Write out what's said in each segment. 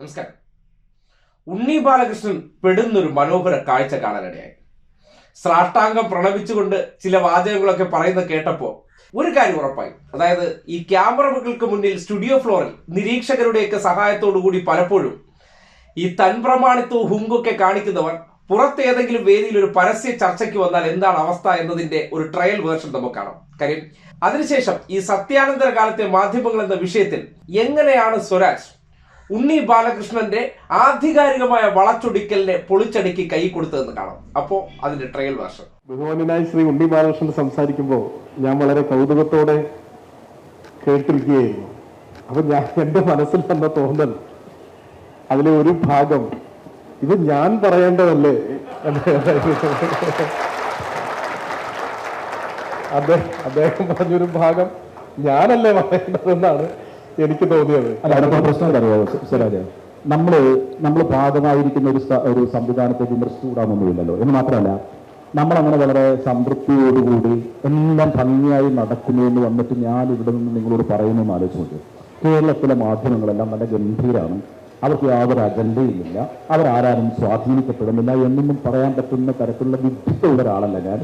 നമസ്കാരം. ഉണ്ണി ബാലകൃഷ്ണൻ പെടുന്നൊരു മനോഹര കാഴ്ച കാണാനിടയായി. സ്രാഷ്ടാംഗം പ്രണവിച്ചുകൊണ്ട് ചില വാചകങ്ങളൊക്കെ പറയുന്ന കേട്ടപ്പോൾ ഒരു കാര്യം ഉറപ്പായി. അതായത് ഈ ക്യാമറകൾക്ക് മുന്നിൽ സ്റ്റുഡിയോ ഫ്ലോറിൽ നിരീക്ഷകരുടെയൊക്കെ സഹായത്തോടു കൂടി പലപ്പോഴും ഈ തൻപ്രമാണിത്വവും ഹുങ്കൊക്കെ കാണിക്കുന്നവർ പുറത്ത് ഏതെങ്കിലും വേദിയിൽ ഒരു പരസ്യ ചർച്ചയ്ക്ക് വന്നാൽ എന്താണ് അവസ്ഥ എന്നതിന്റെ ഒരു ട്രയൽ വേർഷൻ നമുക്ക് കാണാം. കാര്യം അതിനുശേഷം ഈ സത്യാനന്തര കാലത്തെ മാധ്യമങ്ങൾ എന്ന വിഷയത്തിൽ എങ്ങനെയാണ് സ്വരാജ് ഉണ്ണി ബാലകൃഷ്ണന്റെ ആധികാരികമായ വളച്ചൊടിക്കലിനെ പൊളിച്ചടുക്കി കൈ കൊടുത്തതെന്ന് കാണാം. അപ്പോ അതിന്റെ ട്രയൽ വേർഷൻ. ബഹുമാനായി ശ്രീ ഉണ്ണി ബാലകൃഷ്ണൻ സംസാരിക്കുമ്പോൾ ഞാൻ വളരെ കൗതുകത്തോടെ കേട്ടിരിക്കുകയായിരുന്നു. അപ്പൊ ഞാൻ എന്റെ മനസ്സിൽ വന്ന തോന്നൽ അതിലെ ഒരു ഭാഗം ഇത് ഞാൻ പറയേണ്ടതല്ലേ? അദ്ദേഹം അദ്ദേഹം പറഞ്ഞൊരു ഭാഗം ഞാനല്ലേ പറയേണ്ടതെന്നാണ് എനിക്ക് തോന്നിയത്. അല്ല പ്രശ്നം നമ്മൾ നമ്മൾ നമ്മൾ ഭാഗമായിരിക്കുന്ന ഒരു ഒരു സംവിധാനത്തെ വിമർശിച്ചുകൂടാന്നൊന്നുമില്ലല്ലോ. എന്ന് മാത്രമല്ല നമ്മൾ അങ്ങനെ വളരെ സംതൃപ്തിയോടുകൂടി എല്ലാം ഭംഗിയായി നടക്കുന്നു എന്ന് വന്നിട്ട് ഞാൻ ഇവിടെ നിന്ന് നിങ്ങളോട് പറയുന്നു എന്ന് ആലോചിച്ച് നോക്കി കേരളത്തിലെ മാധ്യമങ്ങളെല്ലാം നല്ല ഗംഭീരമാണ് അവർക്ക് യാതൊരു അജണ്ടയുമില്ല. അവരാരും സ്വാധീനിക്കപ്പെടുന്നില്ല എന്നൊന്നും പറയാൻ പറ്റുന്ന തരത്തിലുള്ള വിദ്യയുള്ള ഒരാളല്ല ഞാൻ.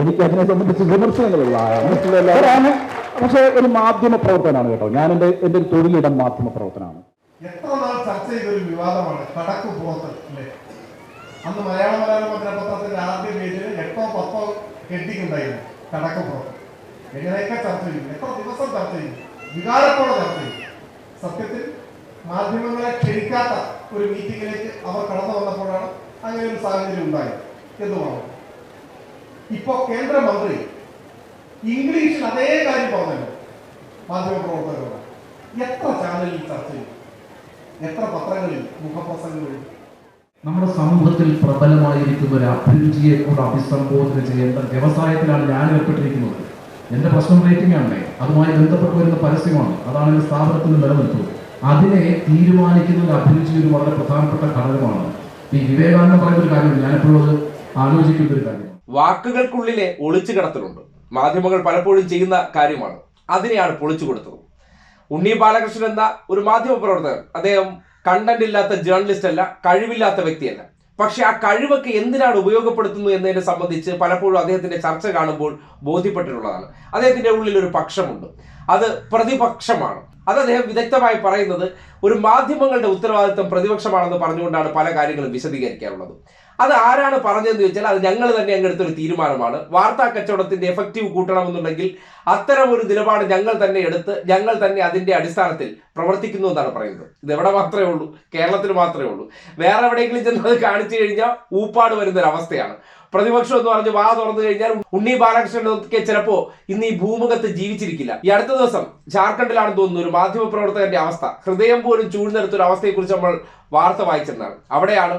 എനിക്ക് അതിനെ സംബന്ധിച്ച് വിമർശനങ്ങളുള്ള പക്ഷേ ഒരു മാധ്യമ പ്രവർത്തനമാണ് കേട്ടോ. ഞാൻ എന്റെ എന്റെ ഒരു തൊഴിലിടം മാധ്യമ പ്രവർത്തനമാണ് എത്ര നാൾ ചർച്ച ചെയ്തൊരു വിവാദമാണ് കടക്ക് അന്ന് മലയാള മനോരമ പത്രത്തിന്റെ ആദ്യ പേജിൽ എട്ടോ പത്തോ ഹെഡിങ് ഉണ്ടായിരുന്നു പുറത്ത്. എങ്ങനെയൊക്കെ ചർച്ച ചെയ്യും? എത്ര ദിവസം ചർച്ച ചെയ്യും? വികാരത്തോടെ ചർച്ച ചെയ്യും. സത്യത്തിൽ മാധ്യമങ്ങളെ ക്ഷണിക്കാത്ത ഒരു മീറ്റിംഗിലേക്ക് അവർ കടന്നു വന്നപ്പോഴാണ് അങ്ങനെ ഒരു സാഹചര്യം ഉണ്ടായത് എന്ന് പറഞ്ഞു. ഇപ്പോ കേന്ദ്രമന്ത്രി ഇംഗ്ലീഷിൽ അതേ കാര്യം പറഞ്ഞല്ലോ. മാധ്യമപ്രവർത്തകരോട്. എത്ര ചാനലിൽ ചർച്ച ചെയ്യും എത്ര പത്രങ്ങളിൽ മുഖപ്രസംഗങ്ങളിൽ? നമ്മുടെ സമൂഹത്തിൽ പ്രബലമായിരിക്കുന്ന ഒരു അഭിരുചിയെ കൂടെ അഭിസംബോധന ചെയ്യേണ്ട വ്യവസായത്തിലാണ് ഞാൻ ഏർപ്പെട്ടിരിക്കുന്നത്. എന്റെ പ്രശ്നം റേറ്റിംഗ് ആണേ അതുമായി ബന്ധപ്പെട്ട് വരുന്ന പരസ്യമാണ്. അതാണ് എന്റെ സ്ഥാപനത്തിന് നിലനിൽപ്പ്. അതിനെ തീരുമാനിക്കുന്ന ഒരു അഭിരുചി ഒരു വളരെ പ്രധാനപ്പെട്ട ഘടകമാണ്. ഈ വിവേകാനന്ദ പറയുന്ന ഒരു കാര്യം ഞാനെപ്പോഴും ആലോചിക്കുന്ന ഒരു കാര്യം വാക്കുകൾക്കുള്ളിലെ ഒളിച്ചു കിടത്തലുണ്ട്. മാധ്യമങ്ങൾ പലപ്പോഴും ചെയ്യുന്ന കാര്യമാണ്. അതിനെയാണ് പൊളിച്ചു കൊടുത്തത്. ഉണ്ണി ബാലകൃഷ്ണൻ എന്ന ഒരു മാധ്യമ പ്രവർത്തകൻ അദ്ദേഹം കണ്ടന്റ് ഇല്ലാത്ത ജേർണലിസ്റ്റ് അല്ല കഴിവില്ലാത്ത വ്യക്തിയല്ല. പക്ഷെ ആ കഴിവൊക്കെ എന്തിനാണ് ഉപയോഗപ്പെടുത്തുന്നത് എന്നതിനെ സംബന്ധിച്ച് പലപ്പോഴും അദ്ദേഹത്തിന്റെ ചർച്ച കാണുമ്പോൾ ബോധ്യപ്പെട്ടിട്ടുള്ളതാണ്. അദ്ദേഹത്തിന്റെ ഉള്ളിൽ ഒരു പക്ഷമുണ്ട്. അത് പ്രതിപക്ഷമാണ്. അത് അദ്ദേഹം വിദഗ്ധമായി പറയുന്നത് ഒരു മാധ്യമങ്ങളുടെ ഉത്തരവാദിത്തം പ്രതിപക്ഷമാണെന്ന് പറഞ്ഞുകൊണ്ടാണ് പല കാര്യങ്ങളും വിശദീകരിക്കാറുള്ളത്. അത് ആരാണ് പറഞ്ഞതെന്ന് ചോദിച്ചാൽ അത് ഞങ്ങൾ തന്നെ അങ്ങെടുത്തൊരു തീരുമാനമാണ്. വാർത്താ കച്ചവടത്തിന്റെ എഫക്റ്റീവ് കൂട്ടണമെന്നുണ്ടെങ്കിൽ അത്തരം ഒരു നിലപാട് ഞങ്ങൾ തന്നെ എടുത്ത് ഞങ്ങൾ തന്നെ അതിന്റെ അടിസ്ഥാനത്തിൽ പ്രവർത്തിക്കുന്നു എന്നാണ് പറയുന്നത്. ഇത് എവിടെ മാത്രമേ ഉള്ളൂ? കേരളത്തിൽ മാത്രമേ ഉള്ളൂ. വേറെ എവിടെയെങ്കിലും ചെന്ന് അത് കാണിച്ചു കഴിഞ്ഞാൽ ഊപ്പാട് വരുന്ന ഒരു അവസ്ഥയാണ് പ്രതിപക്ഷം എന്ന് പറഞ്ഞ് വാ തുറന്നു കഴിഞ്ഞാൽ ഉണ്ണി ബാലകൃഷ്ണനൊക്കെ ചിലപ്പോ ഇന്ന് ഈ ഭൂമുഖത്ത് ജീവിച്ചിരിക്കില്ല. ഈ അടുത്ത ദിവസം ജാർഖണ്ഡിലാണെന്ന് തോന്നുന്നു ഒരു മാധ്യമ പ്രവർത്തകന്റെ അവസ്ഥ. ഹൃദയം പോലും ചൂഴ്ന്നെടുത്ത ഒരു അവസ്ഥയെക്കുറിച്ച് നമ്മൾ വാർത്ത വായിച്ചിരുന്നതാണ് അവിടെയാണ്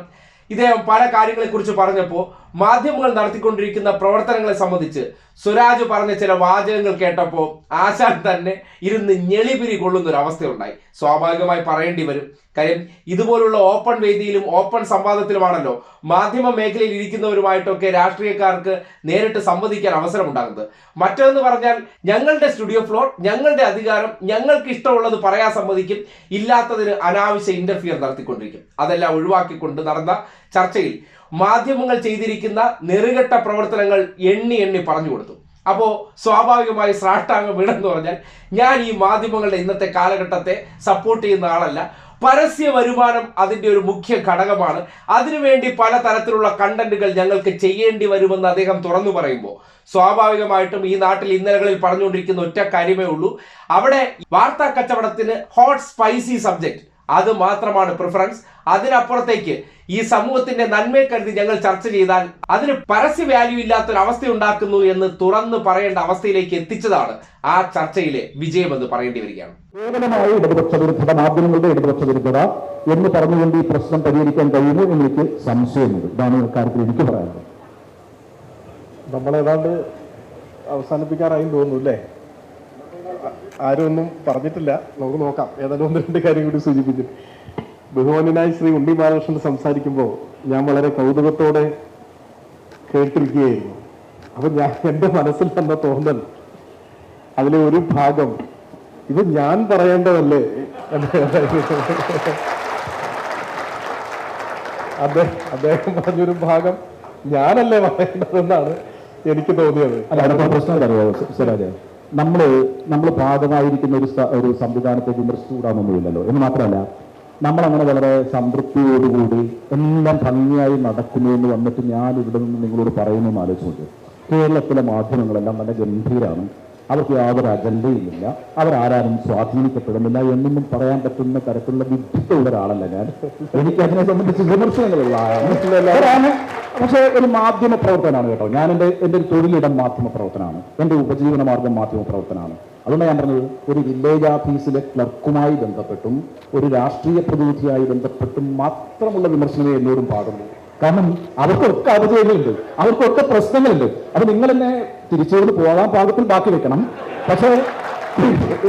ഇദ്ദേഹം പല കാര്യങ്ങളെക്കുറിച്ച് പറഞ്ഞപ്പോൾ മാധ്യമങ്ങൾ നടത്തിക്കൊണ്ടിരിക്കുന്ന പ്രവർത്തനങ്ങളെ സംബന്ധിച്ച് സ്വരാജ് പറഞ്ഞ ചില വാചകങ്ങൾ കേട്ടപ്പോൾ ആശാൻ തന്നെ ഇരുന്ന് ഞെളിപിരി കൊള്ളുന്ന ഒരു അവസ്ഥയുണ്ടായി. സ്വാഭാവികമായി പറയേണ്ടി വരും. കാര്യം ഇതുപോലുള്ള ഓപ്പൺ വേദിയിലും ഓപ്പൺ സംവാദത്തിലുമാണല്ലോ മാധ്യമ മേഖലയിൽ ഇരിക്കുന്നവരുമായിട്ടൊക്കെ രാഷ്ട്രീയക്കാർക്ക് നേരിട്ട് സംവദിക്കാൻ അവസരമുണ്ടാകുന്നത്. മറ്റൊന്ന് പറഞ്ഞാൽ ഞങ്ങളുടെ സ്റ്റുഡിയോ ഫ്ലോർ ഞങ്ങളുടെ അധികാരം ഞങ്ങൾക്ക് ഇഷ്ടമുള്ളത് പറയാൻ സമ്മതിക്കും ഇല്ലാത്തതിന് അനാവശ്യ ഇന്റർഫിയർ നടത്തിക്കൊണ്ടിരിക്കും. അതെല്ലാം ഒഴിവാക്കിക്കൊണ്ട് നടന്ന ചർച്ചയിൽ മാധ്യമങ്ങൾ ചെയ്തിരിക്കുന്ന നെറുകെട്ട പ്രവർത്തനങ്ങൾ എണ്ണി എണ്ണി പറഞ്ഞു കൊടുത്തു. അപ്പോൾ സ്വാഭാവികമായി സ്രാഷ്ടാംഗം വീണെന്ന് പറഞ്ഞാൽ ഞാൻ ഈ മാധ്യമങ്ങളുടെ ഇന്നത്തെ കാലഘട്ടത്തെ സപ്പോർട്ട് ചെയ്യുന്ന ആളല്ല. പരസ്യ വരുമാനം അതിന്റെ ഒരു മുഖ്യ ഘടകമാണ്. അതിനുവേണ്ടി പലതരത്തിലുള്ള കണ്ടന്റുകൾ ഞങ്ങൾക്ക് ചെയ്യേണ്ടി വരുമെന്ന് അദ്ദേഹം തുറന്നു പറയുമ്പോൾ സ്വാഭാവികമായിട്ടും ഈ നാട്ടിൽ ഇന്നലകളിൽ പറഞ്ഞുകൊണ്ടിരിക്കുന്ന ഒറ്റ കാര്യമേ ഉള്ളൂ. അവിടെ വാർത്താ കച്ചവടത്തിന് ഹോട്ട് സ്പൈസി സബ്ജക്ട് അത് മാത്രമാണ് പ്രിഫറൻസ് അതിനപ്പുറത്തേക്ക് ഈ സമൂഹത്തിന്റെ നന്മയെ കരുതി ഞങ്ങൾ ചർച്ച ചെയ്താൽ അതിന് പരസ്യ വാല്യൂ ഇല്ലാത്തൊരു അവസ്ഥ ഉണ്ടാക്കുന്നു എന്ന് തുറന്ന് പറയേണ്ട അവസ്ഥയിലേക്ക് എത്തിച്ചതാണ് ആ ചർച്ചയിലെ വിജയമെന്ന് പറയേണ്ടി വരികയാണ്. കേവലമായ ഇടതുപക്ഷ വിരുദ്ധത മാധ്യമങ്ങളുടെ ഇടതുപക്ഷ വിരുദ്ധത എന്ന് പറഞ്ഞുകൊണ്ട് ഈ പ്രശ്നം പരിഹരിക്കാൻ കഴിയുമോ എനിക്ക് സംശയമുണ്ട്. ഇതാണ് കാര്യത്തിൽ എനിക്ക് പറയാനുള്ളത്. നമ്മൾ ഏതാണ്ട് അവസാനിപ്പിക്കാറായി തോന്നുന്നു അല്ലേ? ആരും ഒന്നും പറഞ്ഞിട്ടില്ല. നമുക്ക് നോക്കാം. ഏതായാലും ഒന്ന് രണ്ട് കാര്യം കൂടി സൂചിപ്പിച്ചു ബഹുമാനായി ശ്രീ ഉണ്ണി ബാലകൃഷ്ണൻ സംസാരിക്കുമ്പോൾ ഞാൻ വളരെ കൗതുകത്തോടെ കേട്ടിരിക്കുകയായിരുന്നു. അപ്പൊ ഞാൻ എന്റെ മനസ്സിൽ വന്ന തോന്നൽ അതിലെ ഒരു ഭാഗം ഇത് ഞാൻ പറയേണ്ടതല്ലേ? അദ്ദേഹം അദ്ദേഹം പറഞ്ഞൊരു ഭാഗം ഞാനല്ലേ പറയേണ്ടതെന്നാണ് എനിക്ക് തോന്നിയത്. പ്രശ്നം നമ്മൾ നമ്മൾ ഭാഗമായിരിക്കുന്ന ഒരു ഒരു സംവിധാനത്തെ വിമർശിച്ചുകൂടാനൊന്നുമില്ലല്ലോ എന്ന് മാത്രമല്ല നമ്മളങ്ങനെ വളരെ സംതൃപ്തിയോടുകൂടി എല്ലാം ഭംഗിയായി നടക്കുന്നു എന്ന് വന്നിട്ട് ഞാൻ ഇവിടെ നിന്ന് നിങ്ങളോട് പറയുന്നു ആലോചിച്ചുകൊണ്ട് കേരളത്തിലെ മാധ്യമങ്ങളെല്ലാം നല്ല ഗംഭീരമാണ് അവർക്ക് യാതൊരു അജണ്ടയുമില്ല. അവരാരും സ്വാധീനിക്കപ്പെടുന്നില്ല എന്നൊന്നും പറയാൻ പറ്റുന്ന തരത്തിലുള്ള വിഡ്ഢിത്തമുള്ള ഒരാളല്ല ഞാൻ. എനിക്ക് അതിനെ സംബന്ധിച്ച് വിമർശനങ്ങളുള്ള ആളാണ്. പക്ഷേ ഒരു മാധ്യമ പ്രവർത്തനമാണ് കേട്ടോ. ഞാൻ എന്റെ എന്റെ ഒരു തൊഴിലിടം മാധ്യമ പ്രവർത്തനമാണ് എന്റെ ഉപജീവന മാർഗം മാധ്യമ പ്രവർത്തനമാണ് അതുകൊണ്ട് ഞാൻ പറഞ്ഞത് ഒരു വില്ലേജ് ഓഫീസിലെ ക്ലർക്കുമായി ബന്ധപ്പെട്ടും ഒരു രാഷ്ട്രീയ പ്രതിനിധിയായി ബന്ധപ്പെട്ടും മാത്രമുള്ള വിമർശനമേ എന്നോടും പാടുള്ളൂ. കാരണം അവർക്കൊക്കെ അപജയങ്ങളുണ്ട് അവർക്കൊക്കെ പ്രശ്നങ്ങളുണ്ട്. അത് നിങ്ങൾ എന്നെ തിരിച്ചുകൊണ്ട് പോകാൻ പാകത്തിൽ ബാക്കി വെക്കണം. പക്ഷേ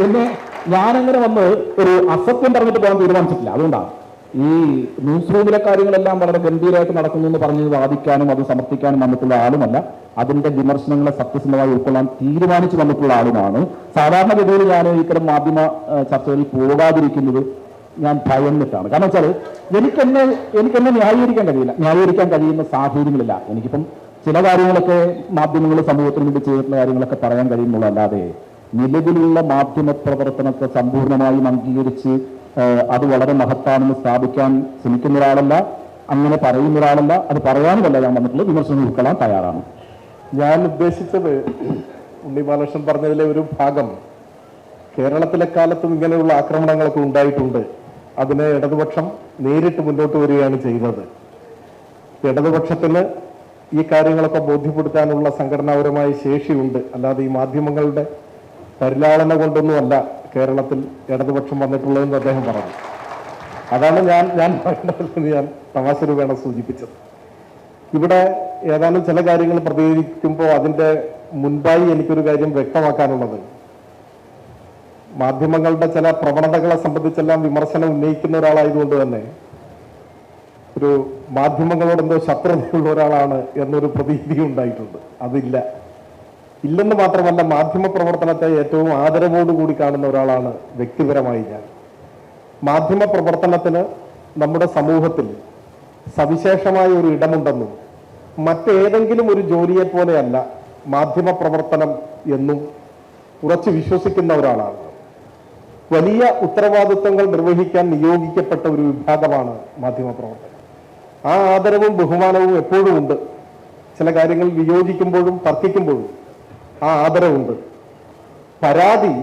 എന്നെ ഞാനങ്ങനെ വന്ന് ഒരു അസത്യം പറഞ്ഞിട്ട് പോകാൻ തീരുമാനിച്ചിട്ടില്ല. അതുകൊണ്ടാണ് ഈ ന്യൂസ് റൂമിലെ കാര്യങ്ങളെല്ലാം വളരെ ഗംഭീരമായിട്ട് നടക്കുന്നു എന്ന് പറഞ്ഞ് വാദിക്കാനും അത് സമർത്ഥിക്കാനും വന്നിട്ടുള്ള ആളുമല്ല. അതിന്റെ വിമർശനങ്ങളെ സത്യസന്ധമായി ഉൾക്കൊള്ളാൻ തീരുമാനിച്ചു വന്നിട്ടുള്ള ആളുമാണ്. സാധാരണഗതിയിൽ ഞാൻ ഇത്തരം മാധ്യമ ചർച്ചകളിൽ പോകാതിരിക്കുന്നത് ഞാൻ ഭയന്നിട്ടാണ്. കാരണം വെച്ചാൽ എനിക്കെന്നെ എനിക്കെന്നെ ന്യായീകരിക്കാൻ കഴിയില്ല. ന്യായീകരിക്കാൻ കഴിയുന്ന സാഹചര്യങ്ങളില്ല. എനിക്കിപ്പം ചില കാര്യങ്ങളൊക്കെ മാധ്യമങ്ങൾ സമൂഹത്തിന് വേണ്ടി ചെയ്തിട്ടുള്ള കാര്യങ്ങളൊക്കെ പറയാൻ കഴിയുന്നുള്ളൂ അല്ലാതെ നിലവിലുള്ള മാധ്യമ പ്രവർത്തനത്തെ സമ്പൂർണമായും അംഗീകരിച്ച് അത് വളരെ മഹത്താണെന്ന് സ്ഥാപിക്കാൻ ശ്രമിക്കുന്ന ഒരാളല്ല അങ്ങനെ പറയുന്ന ഒരാളല്ല അത് പറയാനുമല്ല ഞാൻ വന്നിട്ടുള്ളത് വിമർശനം ഉൾക്കൊള്ളാൻ തയ്യാറാണ്. ഞാൻ ഉദ്ദേശിച്ചത് ഉണ്ണി ബാലകൃഷ്ണൻ പറഞ്ഞതിലെ ഒരു ഭാഗം കേരളത്തിലെ കാലത്തും ഇങ്ങനെയുള്ള ആക്രമണങ്ങളൊക്കെ ഉണ്ടായിട്ടുണ്ട്. അതിനെ ഇടതുപക്ഷം നേരിട്ട് മുന്നോട്ട് വരികയാണ് ചെയ്തത് ഇടതുപക്ഷത്തിന് ഈ കാര്യങ്ങളൊക്കെ ബോധ്യപ്പെടുത്താനുള്ള സംഘടനാപരമായ ശേഷിയുണ്ട്. അല്ലാതെ ഈ മാധ്യമങ്ങളുടെ പരിലാളന കൊണ്ടൊന്നുമല്ല. കേരളത്തിൽ ഇടതുപക്ഷം വന്നിട്ടുള്ളതെന്ന് അദ്ദേഹം പറഞ്ഞു. അതാണ് ഞാൻ ഞാൻ പറയേണ്ടതെന്ന് ഞാൻ തമാശ രൂപേണ സൂചിപ്പിച്ചത്. ഇവിടെ ഏതാനും ചില കാര്യങ്ങൾ പ്രതികരിക്കുമ്പോൾ അതിന്റെ മുൻപായി എനിക്കൊരു കാര്യം വ്യക്തമാക്കാനുള്ളത്. മാധ്യമങ്ങളുടെ ചില പ്രവണതകളെ സംബന്ധിച്ചെല്ലാം വിമർശനം ഉന്നയിക്കുന്ന ഒരാളായതുകൊണ്ട് തന്നെ ഒരു മാധ്യമങ്ങളോട് എന്തോ ശത്രുതയുള്ള ഒരാളാണ് എന്നൊരു പ്രതീതി ഉണ്ടായിട്ടുണ്ട് അതില്ല. ഇല്ലെന്ന് മാത്രമല്ല മാധ്യമ പ്രവർത്തനത്തെ ഏറ്റവും ആദരവോടുകൂടി കാണുന്ന ഒരാളാണ് വ്യക്തിപരമായി ഞാൻ. മാധ്യമ പ്രവർത്തനത്തിന് നമ്മുടെ സമൂഹത്തിൽ സവിശേഷമായ ഒരു ഇടമുണ്ടെന്നും മറ്റേതെങ്കിലും ഒരു ജോലിയെ പോലെയല്ല മാധ്യമ പ്രവർത്തനം എന്നും ഉറച്ചു വിശ്വസിക്കുന്ന ഒരാളാണ്. വലിയ ഉത്തരവാദിത്വങ്ങൾ നിർവഹിക്കാൻ നിയോഗിക്കപ്പെട്ട ഒരു വിഭാഗമാണ് മാധ്യമ പ്രവർത്തനം. ആ ആദരവും ബഹുമാനവും എപ്പോഴും ഉണ്ട് ചില കാര്യങ്ങൾ വിയോജിക്കുമ്പോഴും തർക്കിക്കുമ്പോഴും ആ ആദരവുണ്ട്. പരാതി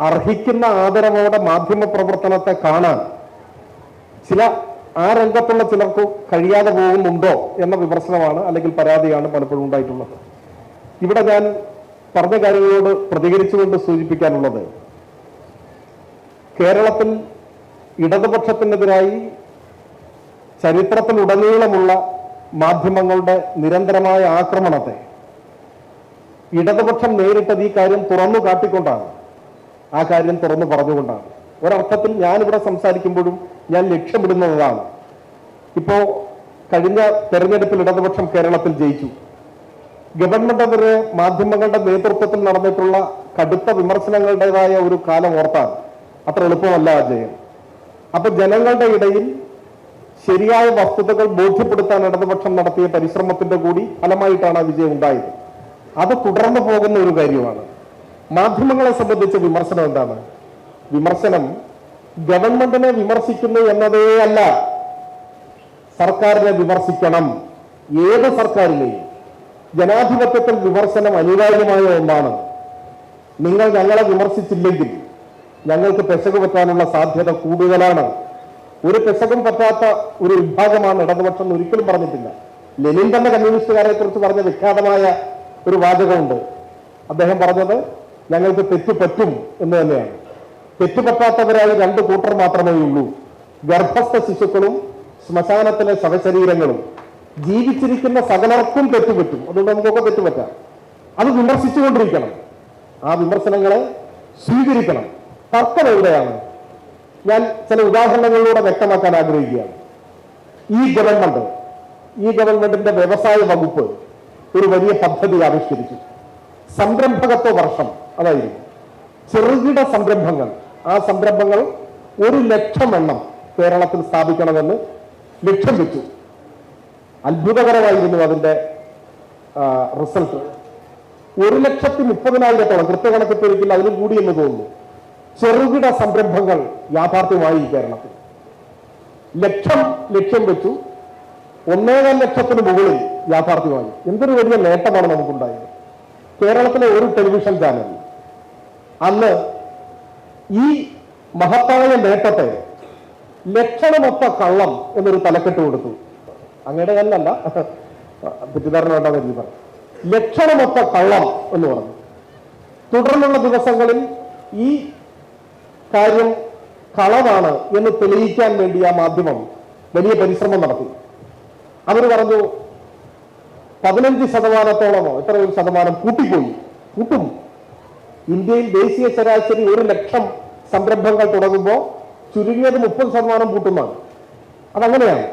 അർഹിക്കുന്ന ആദരവോടെ മാധ്യമ പ്രവർത്തനത്തെ കാണാൻ ചില ആ രംഗത്തുള്ള ചിലർക്ക് കഴിയാതെ പോകുന്നുണ്ടോ എന്ന വിമർശനമാണ് അല്ലെങ്കിൽ പരാതിയാണ് പലപ്പോഴും ഉണ്ടായിട്ടുള്ളത്. ഇവിടെ ഞാൻ പറഞ്ഞ കാര്യങ്ങളോട് പ്രതികരിച്ചുകൊണ്ട് സൂചിപ്പിക്കാനുള്ളത് കേരളത്തിൽ ഇടതുപക്ഷത്തിനെതിരായി ചരിത്രത്തിലുടനീളമുള്ള മാധ്യമങ്ങളുടെ നിരന്തരമായ ആക്രമണത്തെ ഇടതുപക്ഷം നേരിട്ടത് ഈ കാര്യം തുറന്നു കാട്ടിക്കൊണ്ടാണ്. ആ കാര്യം തുറന്നു പറഞ്ഞുകൊണ്ടാണ്. ഒരർത്ഥത്തിൽ ഞാനിവിടെ സംസാരിക്കുമ്പോഴും ഞാൻ ലക്ഷ്യമിടുന്നതാണ്. ഇപ്പോ കഴിഞ്ഞ തെരഞ്ഞെടുപ്പിൽ ഇടതുപക്ഷം കേരളത്തിൽ ജയിച്ചു. ഗവൺമെന്റ് അതിന് മാധ്യമങ്ങളുടെ നേതൃത്വത്തിൽ നടന്നിട്ടുള്ള കടുത്ത വിമർശനങ്ങളുടേതായ ഒരു കാലം ഓർത്താൽ അത്ര എളുപ്പമല്ല ആ അപ്പൊ ജനങ്ങളുടെ ഇടയിൽ ശരിയായ വസ്തുതകൾ ബോധ്യപ്പെടുത്താൻ ഇടതുപക്ഷം നടത്തിയ പരിശ്രമത്തിന്റെ കൂടി ഫലമായിട്ടാണ് ആ വിജയം ഉണ്ടായത്. അത് തുടർന്നു പോകുന്ന ഒരു കാര്യമാണ്. മാധ്യമങ്ങളെ സംബന്ധിച്ച വിമർശനം എന്താണ്? വിമർശനം ഗവൺമെന്റിനെ വിമർശിക്കുന്നു എന്നതേ അല്ല. സർക്കാരിനെ വിമർശിക്കണം. ഏത് സർക്കാരിനെയും. ജനാധിപത്യത്തിൽ വിമർശനം അനിവാര്യമായ ഒന്നാണ്. നിങ്ങൾ ഞങ്ങളെ വിമർശിച്ചില്ലെങ്കിൽ ഞങ്ങൾക്ക് പെശക് പറ്റാനുള്ള സാധ്യത കൂടുതലാണ്. ഒരു പെശകും പറ്റാത്ത ഒരു വിഭാഗമാണ് ഇടതുപക്ഷം ഒരിക്കലും പറഞ്ഞിട്ടില്ല. ലെനിൻ തന്നെ കമ്മ്യൂണിസ്റ്റുകാരെ കുറിച്ച് പറഞ്ഞ വിഖ്യാതമായ ഒരു വാചകമുണ്ട്. അദ്ദേഹം പറഞ്ഞത് ഞങ്ങൾക്ക് തെറ്റ് പറ്റും എന്ന് തന്നെയാണ്. തെറ്റുപറ്റാത്തവരായി രണ്ട് കൂട്ടർ മാത്രമേ ഉള്ളൂ. ഗർഭസ്ഥ ശിശുക്കളും ശ്മശാനത്തിലെ ശവശരീരങ്ങളും. ജീവിച്ചിരിക്കുന്ന സകലർക്കും തെറ്റുപറ്റും അതുകൊണ്ട് നമുക്കൊക്കെ തെറ്റുപറ്റാം അത് വിമർശിച്ചുകൊണ്ടിരിക്കണം. ആ വിമർശനങ്ങളെ സ്വീകരിക്കണം. തർക്കം എവിടെയാണ്? ഞാൻ ചില ഉദാഹരണങ്ങളിലൂടെ വ്യക്തമാക്കാൻ ആഗ്രഹിക്കുകയാണ്. ഈ ഗവൺമെന്റ് ഈ ഗവൺമെന്റിന്റെ വ്യവസായ വകുപ്പ് ഒരു വലിയ പദ്ധതി ആവിഷ്കരിച്ചു. സംരംഭകത്വ വർഷം അതായിരുന്നു. ചെറുകിട സംരംഭങ്ങൾ. ആ സംരംഭങ്ങൾ ഒരു ലക്ഷം എണ്ണം കേരളത്തിൽ സ്ഥാപിക്കണമെന്ന് ലക്ഷ്യം വെച്ചു. അത്ഭുതകരമായിരുന്നു അതിന്റെ റിസൾട്ട്. ഒരു ലക്ഷത്തി മുപ്പതിനായിരത്തോളം കൃത്യകണക്ക് ഒരിക്കൽ അതിലും എന്ന് തോന്നുന്നു. ചെറുകിട സംരംഭങ്ങൾ യാഥാർത്ഥ്യമായി കേരളത്തിൽ. ലക്ഷം ലക്ഷ്യം വെച്ചു. ഒന്നേകാൽ ലക്ഷത്തിന് മുകളിൽ യാഥാർത്ഥ്യമായി എന്തൊരു വലിയ നേട്ടമാണ് നമുക്കുണ്ടായത്. കേരളത്തിലെ ഒരു ടെലിവിഷൻ ചാനൽ അന്ന് ഈ മഹത്തായ നേട്ടത്തെ ലക്ഷണമൊത്ത കള്ളം എന്നൊരു തലക്കെട്ട് കൊടുത്തു. അങ്ങയുടെ കല്ലല്ല. തെറ്റിദ്ധാരണ എനിക്ക് പറഞ്ഞു. ലക്ഷണമൊത്ത കള്ളം എന്ന് പറഞ്ഞു. തുടർന്നുള്ള ദിവസങ്ങളിൽ ഈ കാര്യം കളവാണ് എന്ന് തെളിയിക്കാൻ വേണ്ടി ആ മാധ്യമം വലിയ പരിശ്രമം നടത്തി. അവർ പറഞ്ഞു പതിനഞ്ച് ശതമാനത്തോളമോ? എത്ര ഒരു ശതമാനം കൂട്ടിപ്പോയി. കൂട്ടും. ഇന്ത്യയിൽ ദേശീയ ശരാശരി ഒരു ലക്ഷം സംരംഭങ്ങൾ തുടങ്ങുമ്പോൾ ചുരുങ്ങിയത് മുപ്പത് ശതമാനം കൂട്ടുന്നതാണ്. അതങ്ങനെയാണ്.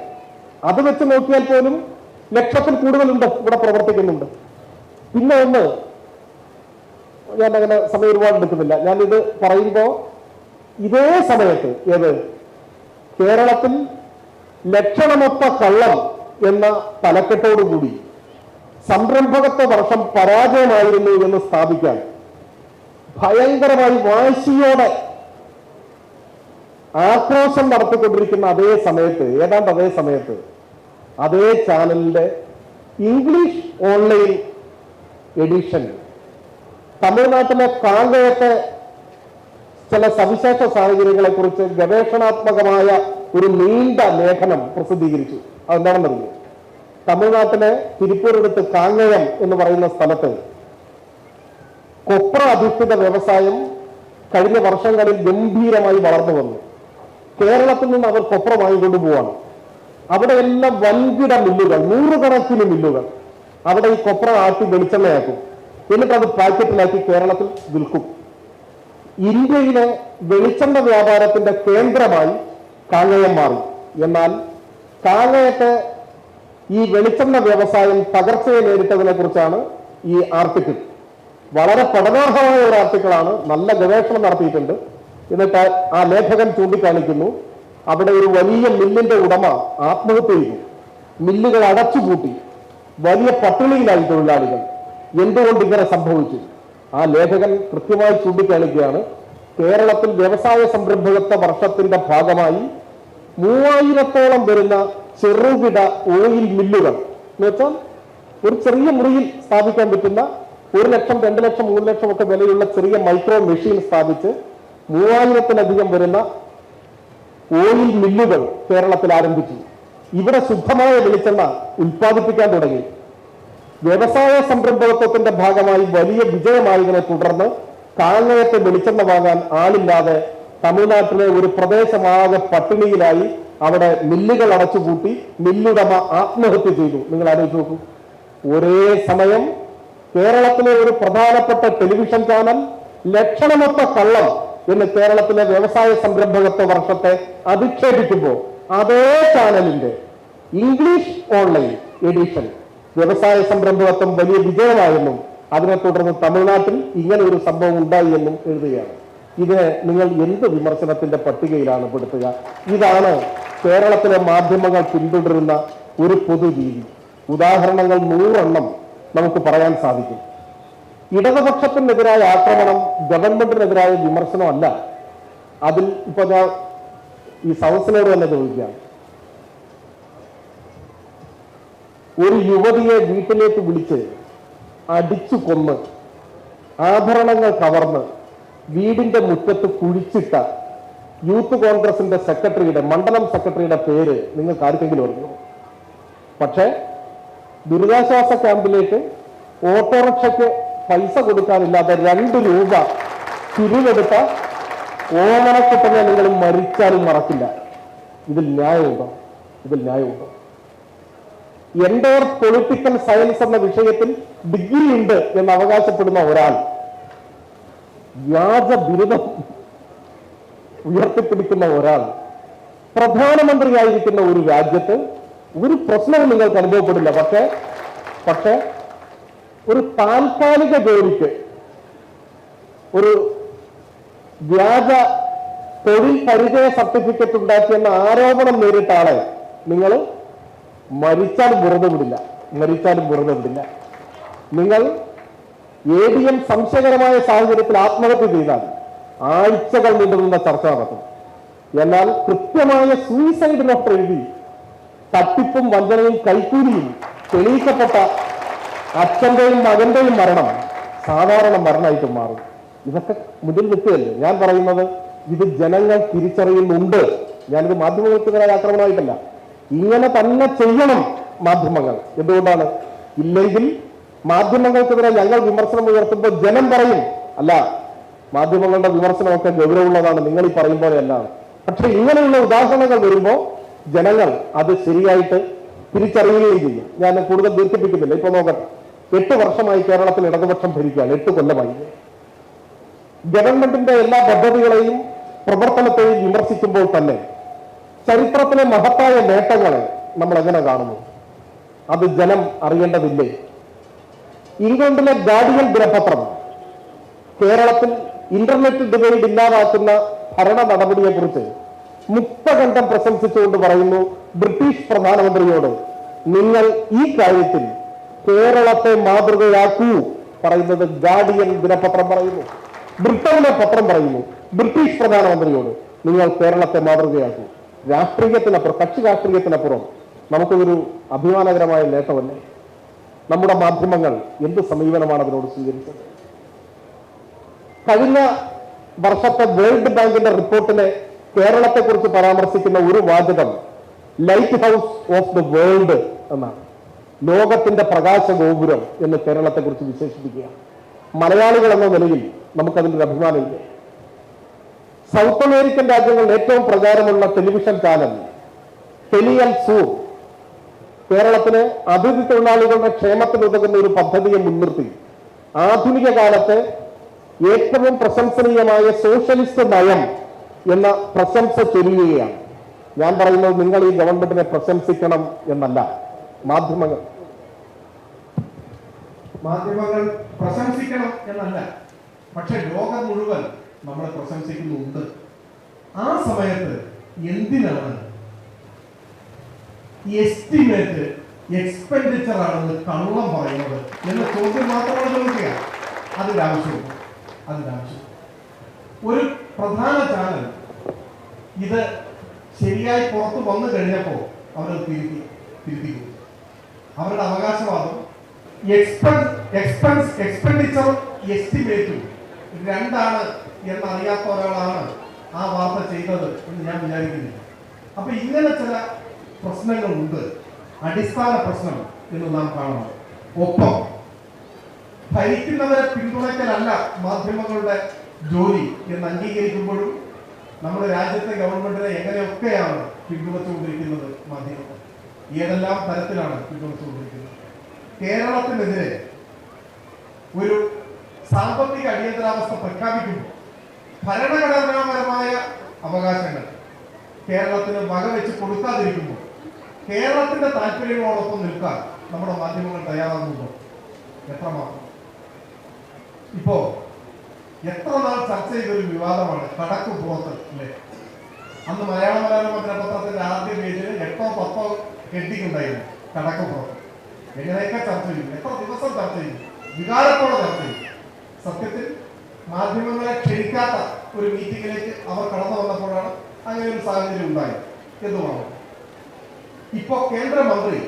അത് വെച്ച് നോക്കിയാൽ പോലും ലക്ഷത്തിൽ കൂടുതലുണ്ട് ഇവിടെ പ്രവർത്തിക്കുന്നുണ്ട്. പിന്നെ ഒന്ന് ഞാൻ അങ്ങനെ സമയം ഒരുപാട് എടുക്കുന്നില്ല. ഞാനിത് പറയുമ്പോൾ ഇതേ സമയത്ത് ഏത്? കേരളത്തിൽ ലക്ഷണമൊത്ത കള്ളം എന്ന തലക്കെട്ടോടുകൂടി സംരംഭകത്വ വർഷം പരാജയമായിരുന്നു എന്ന് സ്ഥാപിക്കാൻ ഭയങ്കരമായി വാശിയോടെ ആക്രോശം നടത്തിക്കൊണ്ടിരിക്കുന്ന അതേ സമയത്ത് ഏതാണ്ട് അതേ സമയത്ത് അതേ ചാനലിന്റെ ഇംഗ്ലീഷ് ഓൺലൈൻ എഡിഷൻ തമിഴ്നാട്ടിലെ കാങ്കയത്തെ ചില സവിശേഷ സാഹചര്യങ്ങളെ കുറിച്ച് ഗവേഷണാത്മകമായ ഒരു നീണ്ട ലേഖനം പ്രസിദ്ധീകരിച്ചു. അതെന്താണെന്നറിയോ തമിഴ്നാട്ടിലെ തിരുപ്പൂരടുത്ത് കാങ്ങയം എന്ന് പറയുന്ന സ്ഥലത്ത് കൊപ്ര അധിഷ്ഠിത വ്യവസായം കഴിഞ്ഞ വർഷങ്ങളിൽ ഗംഭീരമായി വളർന്നു വന്നു. കേരളത്തിൽ നിന്ന് അവർ കൊപ്ര വാങ്ങിക്കൊണ്ടു പോവാണ്. അവിടെ എല്ലാം വൻകിട മില്ലുകൾ നൂറുകണക്കിന് മില്ലുകൾ അവിടെ ഈ കൊപ്ര ആട്ടി വെളിച്ചെണ്ണയാക്കും. എന്നിട്ട് അത് പാക്കറ്റിലാക്കി കേരളത്തിൽ വിൽക്കും. ഇന്ത്യയിലെ വെളിച്ചെണ്ണ വ്യാപാരത്തിന്റെ കേന്ദ്രമായി കാങ്ങയം മാറി. എന്നാൽ കാങ്ങയത്തെ ഈ വെളിച്ചെണ്ണ വ്യവസായം തകർച്ചയെ നേരിട്ടതിനെ കുറിച്ചാണ് ഈ ആർട്ടിക്കിൾ. വളരെ പഠനാർഹമായ ഒരു ആർട്ടിക്കിളാണ് നല്ല ഗവേഷണം നടത്തിയിട്ടുണ്ട്. എന്നിട്ട് ആ ലേഖകൻ ചൂണ്ടിക്കാണിക്കുന്നു. അവിടെ ഒരു വലിയ മില്ലിന്റെ ഉടമ ആത്മഹത്യ ചെയ്തു. മില്ലുകൾ അടച്ചുപൂട്ടി. വലിയ പട്ടിണിയിലായി തൊഴിലാളികൾ. എന്തുകൊണ്ട് ഇങ്ങനെ സംഭവിച്ചു? ആ ലേഖകൻ കൃത്യമായി ചൂണ്ടിക്കാണിക്കുകയാണ്. കേരളത്തിൽ വ്യവസായ സംരംഭകത്വ വർഷത്തിന്റെ ഭാഗമായി മൂവായിരത്തോളം വരുന്ന ചെറുകിട ഓയിൽ മില്ലുകൾ. എന്നുവെച്ചാൽ ഒരു ചെറിയ മുറിയിൽ സ്ഥാപിക്കാൻ പറ്റുന്ന ഒരു ലക്ഷം രണ്ട് ലക്ഷം മൂന്ന് ലക്ഷം ഒക്കെ വിലയുള്ള ചെറിയ മൈക്രോ മെഷീൻ സ്ഥാപിച്ച് മൂവായിരത്തിലധികം വരുന്ന ഓയിൽ മില്ലുകൾ കേരളത്തിൽ ആരംഭിച്ചു. ഇവിടെ ശുദ്ധമായ വെളിച്ചെണ്ണ ഉൽപ്പാദിപ്പിക്കാൻ തുടങ്ങി. വ്യവസായ സംരംഭകത്വത്തിന്റെ ഭാഗമായി വലിയ വിജയമായതിനെ തുടർന്ന് കാങ്ങയത്തെ വെളിച്ചെണ്ണ വാങ്ങാൻ ആളില്ലാതെ തമിഴ്നാട്ടിലെ ഒരു പ്രദേശമാകെ പട്ടിണിയിലായി അവിടെ മില്ലുകൾ അടച്ചുപൂട്ടി മില്ലുടമ ആത്മഹത്യ ചെയ്തു. നിങ്ങൾ ആലോചിച്ച് നോക്കൂ. ഒരേ സമയം കേരളത്തിലെ ഒരു പ്രധാനപ്പെട്ട ടെലിവിഷൻ ചാനൽ ലക്ഷണമൊത്ത കള്ളം എന്ന് കേരളത്തിലെ വ്യവസായ സംരംഭകത്വ വർഷത്തെ അധിക്ഷേപിക്കുമ്പോൾ അതേ ചാനലിന്റെ ഇംഗ്ലീഷ് ഓൺലൈൻ എഡിഷൻ വ്യവസായ സംരംഭകത്വം വലിയ വിജയമായെന്നും അതിനെ തുടർന്ന് തമിഴ്നാട്ടിൽ ഇങ്ങനെ ഒരു സംഭവം ഉണ്ടായി എന്നും എഴുതുകയാണ്. ഇതിനെ നിങ്ങൾ എന്ത് വിമർശനത്തിന്റെ പട്ടികയിലാണ് പെടുത്തുക? ഇതാണ് കേരളത്തിലെ മാധ്യമങ്ങൾ പിന്തുടരുന്ന ഒരു പൊതുരീതി. ഉദാഹരണങ്ങൾ നൂറെണ്ണം നമുക്ക് പറയാൻ സാധിക്കും. ഇടതുപക്ഷത്തിനെതിരായ ആക്രമണം ഗവൺമെന്റിനെതിരായ വിമർശനമല്ല. അതിൽ ഇപ്പൊ ഞാൻ ഈ സദസ്സിനോട് തന്നെ ചോദിക്കുകയാണ്. ഒരു യുവതിയെ വീട്ടിലേക്ക് വിളിച്ച് അടിച്ചു കൊന്ന് ആഭരണങ്ങൾ കവർന്ന് വീടിന്റെ മുറ്റത്ത് കുഴിച്ചിട്ട യൂത്ത് കോൺഗ്രസിന്റെ സെക്രട്ടറിയുടെ മണ്ഡലം സെക്രട്ടറിയുടെ പേര് നിങ്ങൾക്ക് ആർക്കെങ്കിലും അറിഞ്ഞു പക്ഷേ ദുരിതാശ്വാസ ക്യാമ്പിലേക്ക് ഓട്ടോറിക്ഷയ്ക്ക് പൈസ കൊടുക്കാനില്ലാതെ രണ്ട് രൂപ തിരിവെടുത്ത ഓമനക്കുട്ടനെ നിങ്ങൾ മരിച്ചാലും മറക്കില്ല. ഇതിൽ ന്യായമുണ്ടോ? ഇതിൽ ന്യായമുണ്ടോ? എൻഡോർ പൊളിറ്റിക്കൽ സയൻസ് എന്ന വിഷയത്തിൽ ഡിഗ്രി ഉണ്ട് എന്ന് അവകാശപ്പെടുന്ന ഒരാൾ വ്യാജ ബിരുദം ഉയർത്തിപ്പിടിക്കുന്ന ഒരാൾ പ്രധാനമന്ത്രിയായിരിക്കുന്ന ഒരു രാജ്യത്ത് ഒരു പ്രശ്നവും നിങ്ങൾക്ക് അനുഭവപ്പെടില്ല. പക്ഷേ പക്ഷേ ഒരു താൽക്കാലിക ജോലിക്ക് ഒരു വ്യാജ തൊഴിൽ പരിചയ സർട്ടിഫിക്കറ്റ് ഉണ്ടാക്കിയെന്ന ആരോപണം നേരിട്ട നിങ്ങൾ മരിച്ചാൽ വെറുതെ വിടില്ല. മരിച്ചാലും വെറുതെ വിടില്ല. നിങ്ങൾ എ ഡി എം സംശയകരമായ സാഹചര്യത്തിൽ ആത്മഹത്യ ചെയ്താൽ ആഴ്ചകൾ നീണ്ടുനിന്ന ചർച്ച നടത്തും എന്നാൽ കൃത്യമായ സൂയിസൈഡ് നോട്ട് എഴുതി തട്ടിപ്പും വഞ്ചനയും കൈക്കൂലിയും തെളിയിക്കപ്പെട്ട അച്ഛന്റെയും മകന്റെയും മരണം സാധാരണ മരണമായിട്ട് മാറും. ഇതൊക്കെ മുന്നിൽ നിൽക്കുകയല്ലേ? ഞാൻ പറയുന്നത് ഇത് ജനങ്ങൾ തിരിച്ചറിയുന്നുണ്ട്. ഞാനിത് മാധ്യമങ്ങൾക്കെതിരായ ആക്രമണമായിട്ടല്ല. ഇങ്ങനെ തന്നെ ചെയ്യണം മാധ്യമങ്ങൾ. എന്തുകൊണ്ടാണ്? ഇല്ലെങ്കിൽ മാധ്യമങ്ങൾക്കെതിരെ ഞങ്ങൾ വിമർശനം ഉയർത്തുമ്പോൾ ജനം പറയും അല്ല മാധ്യമങ്ങളുടെ വിമർശനമൊക്കെ ഗൗരവമുള്ളതാണ് നിങ്ങൾ ഈ പറയും പോലെയല്ല പക്ഷെ ഇങ്ങനെയുള്ള ഉദാഹരണങ്ങൾ വരുമ്പോൾ ജനങ്ങൾ അത് ശരിയായിട്ട് തിരിച്ചറിയുകയും ചെയ്യും. ഞാൻ കൂടുതൽ ദീർഘിപ്പിക്കുന്നില്ല. ഇപ്പൊ നോക്കട്ടെ. എട്ട് വർഷമായി കേരളത്തിൽ ഇടതുപക്ഷം ഭരിക്കുകയാണ്. എട്ട് കൊല്ലമായി. ഗവൺമെന്റിന്റെ എല്ലാ പദ്ധതികളെയും പ്രവർത്തനത്തെയും വിമർശിക്കുമ്പോൾ തന്നെ ചരിത്രത്തിലെ മഹത്തായ നേട്ടങ്ങളെ നമ്മൾ എങ്ങനെ കാണുന്നു? അത് ജനം അറിയേണ്ടതില്ലേ? ഇംഗ്ലണ്ടിലെ ഗാർഡിയൻ ദിനപത്രം കേരളത്തിൽ ഇന്റർനെറ്റ് ഡിവൈഡ് ഇല്ലാതാക്കുന്ന ഭരണ നടപടിയെക്കുറിച്ച് മുക്തകണ്ഠം പ്രശംസിച്ചുകൊണ്ട് പറയുന്നു ബ്രിട്ടീഷ് പ്രധാനമന്ത്രിയോട് നിങ്ങൾ ഈ കാര്യത്തിൽ കേരളത്തെ മാതൃകയാക്കൂ പറയുന്നത് ഗാർഡിയൻ ദിനപത്രം പറയുന്നു. ബ്രിട്ടനിലെ പത്രം പറയുന്നു ബ്രിട്ടീഷ് പ്രധാനമന്ത്രിയോട് നിങ്ങൾ കേരളത്തെ മാതൃകയാക്കൂ. രാഷ്ട്രീയത്തിനപ്പുറം കക്ഷി രാഷ്ട്രീയത്തിനപ്പുറം നമുക്കൊരു അഭിമാനകരമായ നേട്ടമല്ലേ നമ്മുടെ മാധ്യമങ്ങൾ എന്ത് സമീപനമാണ് അതിനോട് സ്വീകരിച്ചത്? കഴിഞ്ഞ വർഷത്തെ വേൾഡ് ബാങ്കിന്റെ റിപ്പോർട്ടിലെ കേരളത്തെക്കുറിച്ച് പരാമർശിക്കുന്ന ഒരു വാചകം lighthouse of the world എന്നാണ്. ലോകത്തിന്റെ പ്രകാശ ഗോപുരം എന്ന് കേരളത്തെക്കുറിച്ച് വിശേഷിപ്പിക്കുക മലയാളികൾ എന്ന നിലയിൽ നമുക്കതിന്റെ അഭിമാനമില്ല. സൗത്ത് അമേരിക്കൻ രാജ്യങ്ങളിൽ ഏറ്റവും പ്രചാരമുള്ള ടെലിവിഷൻ ചാനൽ ടെലിയൽ സൂർ കേരളത്തിലെ അതിഥി തൊഴിലാളികളുടെ ക്ഷേമത്തിനുതകുന്ന ഒരു പദ്ധതിയെ മുൻനിർത്തി. ആധുനിക കാലത്തെ ഏറ്റവും പ്രശംസനീയമായ സോഷ്യലിസ്റ്റ് നയം എന്ന പ്രശംസ ചൊല്ലുകയാണ് ഞാൻ പറയുന്നത് നിങ്ങൾ ഈ ഗവൺമെന്റിനെ പ്രശംസിക്കണം എന്നല്ല. മാധ്യമങ്ങൾ. മാധ്യമങ്ങൾ പ്രശംസിക്കണം എന്നല്ല. പക്ഷെ ലോകം മുഴുവൻ നമ്മളെ പ്രശംസിക്കുന്നുണ്ട്. ആ സമയത്ത് എന്തിനാണ് എസ്റ്റിമേറ്റ് എക്സ്പെൻഡിച്ചർ ആണെന്ന് കള്ളം പറയുന്നത് എന്ന ചോദ്യം മാത്രമാണ് ചോദിക്കുക. അതിന്റെ ആവശ്യമുണ്ട് അതിന്റെ ആവശ്യം ഒരു പ്രധാന ചാനൽ ഇത് ശരിയായി പുറത്ത് വന്നു കഴിഞ്ഞപ്പോൾ അവരത് തിരുത്തി തിരുത്തിക്കും അവരുടെ അവകാശവാദം എക്സ്പെൻസ് എക്സ്പെൻസ് എക്സ്പെൻഡിച്ചറും എസ്റ്റിമേറ്റും രണ്ടാണ് എന്നറിയാത്ത ഒരാളാണ് ആ വാർത്ത ചെയ്തത് എന്ന് ഞാൻ വിചാരിക്കുന്നില്ല. അപ്പൊ ഇങ്ങനെ ചില പ്രശ്നങ്ങളുണ്ട്. അടിസ്ഥാന പ്രശ്നം എന്ന് നാം കാണണം. ഒപ്പം ഭരിക്കുന്നവരെ പിന്തുണയ്ക്കലല്ല മാധ്യമങ്ങളുടെ ജോലി എന്ന് അംഗീകരിക്കുമ്പോഴും നമ്മുടെ രാജ്യത്തെ ഗവൺമെന്റിനെ എങ്ങനെയൊക്കെയാണ് പിന്തുണച്ചുകൊണ്ടിരിക്കുന്നത് മാധ്യമങ്ങൾ ഏതെല്ലാം തരത്തിലാണ് പിന്തുണച്ചുകൊണ്ടിരിക്കുന്നത്? കേരളത്തിനെതിരെ ഒരു സാമ്പത്തിക അടിയന്തരാവസ്ഥ പ്രഖ്യാപിക്കുമ്പോൾ ഭരണഘടനാപരമായ അവകാശങ്ങൾ കേരളത്തിന് വകവെച്ച് കൊടുക്കാതിരിക്കുമ്പോൾ കേരളത്തിന്റെ താല്പര്യങ്ങളോടൊപ്പം നിൽക്കാൻ നമ്മുടെ മാധ്യമങ്ങൾ തയ്യാറാകുന്നുണ്ടോ? എത്രമാത്രം? ഇപ്പോ എത്ര നാൾ ചർച്ച ചെയ്തൊരു വിവാദമാണ് കടക്ക് പുറത്ത് അല്ലേ? അന്ന് മലയാള മനോരമ ദിനപത്രത്തിന്റെ ആദ്യ പേജിൽ എട്ടോ പത്തോ ഹെഡിങ് ഉണ്ടായിരുന്നു കടക്ക് പുറത്ത്. എങ്ങനെയൊക്കെ ചർച്ച ചെയ്യും? എത്ര ദിവസം ചർച്ച ചെയ്യും? വികാരത്തോടെ ചർച്ച ചെയ്യും. സത്യത്തിൽ മാധ്യമങ്ങളെ ക്ഷണിക്കാത്ത ഒരു മീറ്റിങ്ങിലേക്ക് അവർ കടന്നു വന്നപ്പോഴാണ് അങ്ങനെ ഒരു സാഹചര്യം ഉണ്ടായത്. എന്നുമാണ് ഇപ്പോ കേന്ദ്രമന്ത്രി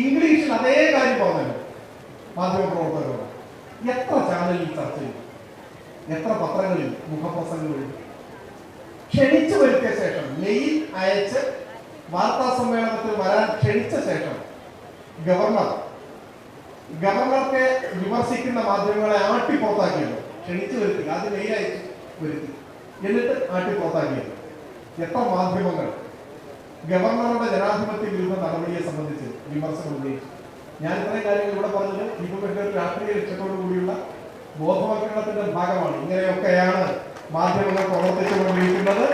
ഇംഗ്ലീഷിൽ അതേ കാര്യം പറഞ്ഞല്ലോ മാധ്യമപ്രവർത്തകരോട്. എത്ര ചാനലിൽ ചർച്ച ചെയ്തു? എത്ര പത്രങ്ങളിൽ മുഖപ്രസംഗങ്ങളിൽ ക്ഷണിച്ചു വരുത്തിയ ശേഷം മെയിൽ അയച്ച് വാർത്താ സമ്മേളനത്തിൽ വരാൻ ക്ഷണിച്ച ശേഷം ഗവർണർ ഗവർണർക്ക് വിമർശിക്കുന്ന മാധ്യമങ്ങളെ ആട്ടി പുറത്താക്കിയല്ലോ. ക്ഷണിച്ചു വരുത്തി ആദ്യം മെയിൽ അയച്ച് വരുത്തി. എന്നിട്ട് ആട്ടി പുറത്താക്കിയത്. എത്ര മാധ്യമങ്ങൾ? ഗവർണറുടെ ജനാധിപത്യ വിരുദ്ധ നടപടിയെ സംബന്ധിച്ച് വിമർശനം ഉന്നയിച്ചു ഞാൻ ഇത്രയും കാര്യങ്ങൾ ഇവിടെ പറഞ്ഞത് ദീപകൃഷ്ണ രാഷ്ട്രീയ ലക്ഷ്യത്തോടു കൂടിയുള്ള ബോധവൽക്കരണത്തിന്റെ ഭാഗമാണ്. ഇങ്ങനെയൊക്കെയാണ് മാധ്യമങ്ങൾ പ്രവർത്തിച്ചുകൊണ്ടിരിക്കുന്നത്.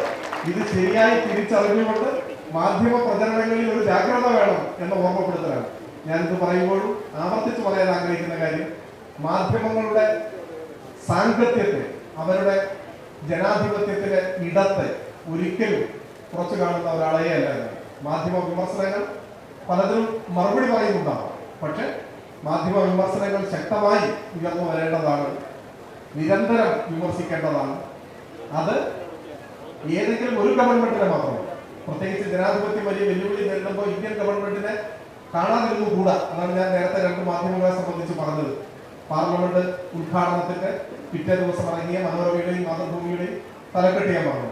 ഇത് ശരിയായി തിരിച്ചറിഞ്ഞുകൊണ്ട് മാധ്യമ പ്രചരണങ്ങളിൽ ഒരു ജാഗ്രത വേണം എന്ന ഓർമ്മപ്പെടുത്തലാണ്. ഞാനിത് പറയുമ്പോഴും ആവർത്തിച്ച് പറയാൻ ആഗ്രഹിക്കുന്ന കാര്യം മാധ്യമങ്ങളുടെ സാങ്കത്യത്തെ അവരുടെ ജനാധിപത്യത്തിലെ ഇടത്തെ ഒരിക്കലും കുറച്ചു കാണുന്ന ഒരാളെ അല്ല മാധ്യമ വിമർശനങ്ങൾ പലതിനും മറുപടി പറയുന്നുണ്ടാവും. പക്ഷെ മാധ്യമ വിമർശനങ്ങൾ ശക്തമായി ഉയർന്നു വരേണ്ടതാണ്. നിരന്തരം വിമർശിക്കേണ്ടതാണ്. അത് ഏതെങ്കിലും ഒരു ഗവൺമെന്റിനെ മാത്രം. പ്രത്യേകിച്ച് ജനാധിപത്യം വലിയ വെല്ലുവിളി നേരിടുമ്പോൾ ഇന്ത്യൻ ഗവൺമെന്റിനെ കാണാതിരുന്നു കൂടാ അതാണ് ഞാൻ നേരത്തെ രണ്ട് മാധ്യമങ്ങളെ സംബന്ധിച്ച് പറഞ്ഞത്. പാർലമെന്റ് ഉദ്ഘാടനത്തിന്റെ പിറ്റേ ദിവസം ഇറങ്ങിയ മനോരമയുടെയും മാതൃഭൂമിയുടെയും തലക്കെട്ട് ഞാൻ പറഞ്ഞു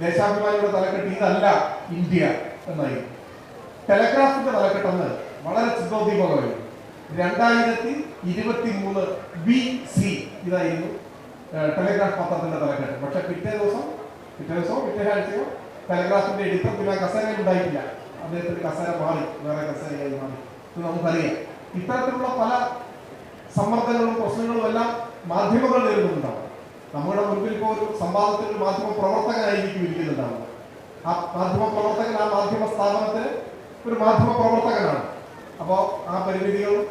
ദേശാഭിമാനിയുടെ തലക്കെട്ട് ഇതല്ല ഇന്ത്യ എന്നായി. ടെലഗ്രാഫിന്റെ തലക്കെട്ടെന്ന് വളരെ ചിന്തോദ്ദീപകമായിരുന്നു രണ്ടായിരത്തി ഇരുപത്തി മൂന്ന് ബി സി ഇതായിരുന്നു ടെലഗ്രാഫ് പത്രത്തിന്റെ തലക്കെട്ട്. പക്ഷെ പിറ്റേ ദിവസം പിറ്റേ ദിവസമോ പിറ്റേ ആഴ്ചയോ ടെലഗ്രാഫിന്റെ എഡിറ്റർ പിന്നെ കസേര ഉണ്ടായിട്ടില്ല. അദ്ദേഹത്തിന് കസേര മാറി വേറെ കസേരയായി മാറി. ഇത് നമുക്കറിയാം. ഇത്തരത്തിലുള്ള പല സമ്മർദ്ദങ്ങളും പ്രശ്നങ്ങളും എല്ലാം മാധ്യമങ്ങൾ നേരിടുന്നുണ്ടാവും. നമ്മുടെ മുൻപിൽ ഇപ്പോൾ ഒരു സംവാദത്തിൽ ഒരു മാധ്യമ പ്രവർത്തകനായിരിക്കും ഇരിക്കുന്നുണ്ടാവും ആ മാധ്യമ പ്രവർത്തകൻ ആ മാധ്യമ സ്ഥാപനത്തിന് ഒരു മാധ്യമ പ്രവർത്തകനാണ്. അപ്പോൾ ആ പരിമിതികളും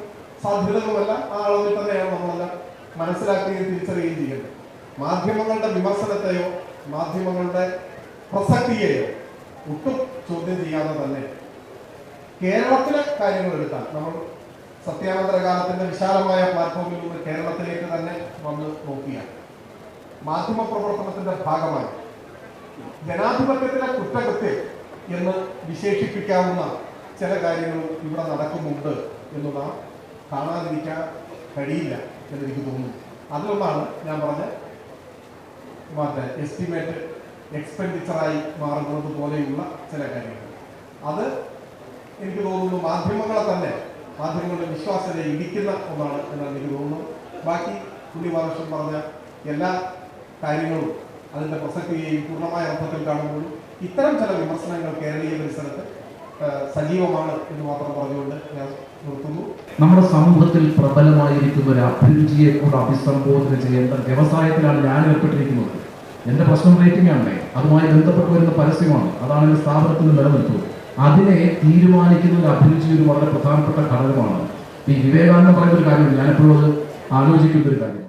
സാധ്യതകളുമെല്ലാം ആ അളവിൽ തന്നെയാണ് നമ്മളെല്ലാം മനസ്സിലാക്കുകയും തിരിച്ചറിയുകയും ചെയ്യുന്നത്. മാധ്യമങ്ങളുടെ വിമർശനത്തെയോ മാധ്യമങ്ങളുടെ പ്രസക്തിയെയോ ഒട്ടും ചോദ്യം ചെയ്യാതെ തന്നെ കേരളത്തിലെ കാര്യങ്ങൾ എടുത്താൽ നമ്മൾ സത്യാനന്തര കാലത്തിന്റെ വിശാലമായ പ്ലാറ്റ്ഫോമിൽ നിന്ന് കേരളത്തിലേക്ക് തന്നെ വന്ന് നോക്കിയാൽ മാധ്യമ പ്രവർത്തനത്തിന്റെ ഭാഗമായി. ജനാധിപത്യത്തിലെ കുറ്റകൃത്യം എന്ന് വിശേഷിപ്പിക്കാവുന്ന ചില കാര്യങ്ങളും ഇവിടെ നടക്കുന്നുണ്ട് എന്ന് നാം കാണാതിരിക്കാൻ കഴിയില്ല എന്നെനിക്ക് തോന്നുന്നു. അതിലൊന്നാണ് ഞാൻ പറഞ്ഞ മറ്റേ എസ്റ്റിമേറ്റ് എക്സ്പെൻഡിച്ചറായി മാറുന്നത് പോലെയുള്ള ചില കാര്യങ്ങൾ. അത് എനിക്ക് തോന്നുന്നു മാധ്യമങ്ങളെ തന്നെ മാധ്യമങ്ങളുടെ വിശ്വാസത്തെ ഇടിക്കുന്ന ഒന്നാണ് എന്നാണ് എനിക്ക് തോന്നുന്നു. ബാക്കി പുണ്യവാർഷം പറഞ്ഞ എല്ലാ കാര്യങ്ങളും അതിന്റെ പ്രസക്തിയെയും പൂർണമായ അർത്ഥത്തിൽ കാണുമ്പോഴും ഇത്തരം ചില വിമർശനങ്ങൾ കേരളീയ പരിസരത്ത് സജീവമാണ് എന്ന് മാത്രം പറഞ്ഞുകൊണ്ട് ഞാൻ നിർത്തുന്നു. നമ്മുടെ സമൂഹത്തിൽ പ്രബലമായിരിക്കുന്ന ഒരു അഭിരുചിയെ കൂടെ അഭിസംബോധന ചെയ്യേണ്ട വ്യവസായത്തിലാണ് ഞാൻ ഏർപ്പെട്ടിരിക്കുന്നത്. എന്റെ പ്രശ്നം റേറ്റിംഗ് അതുമായി ബന്ധപ്പെട്ട് വരുന്ന പരസ്യമാണ്. അതാണ് എന്റെ സ്ഥാപനത്തിന് നിലനിൽപ്പ് അതിനെ തീരുമാനിക്കുന്ന ഒരു അഭിരുചി ഒരു വളരെ പ്രധാനപ്പെട്ട ഘടകമാണ്. ഈ വിവേകാനന്ദ പറയുന്ന ഒരു കാര്യം ഞാനെപ്പോഴും ആലോചിക്കുന്ന ഒരു കാര്യം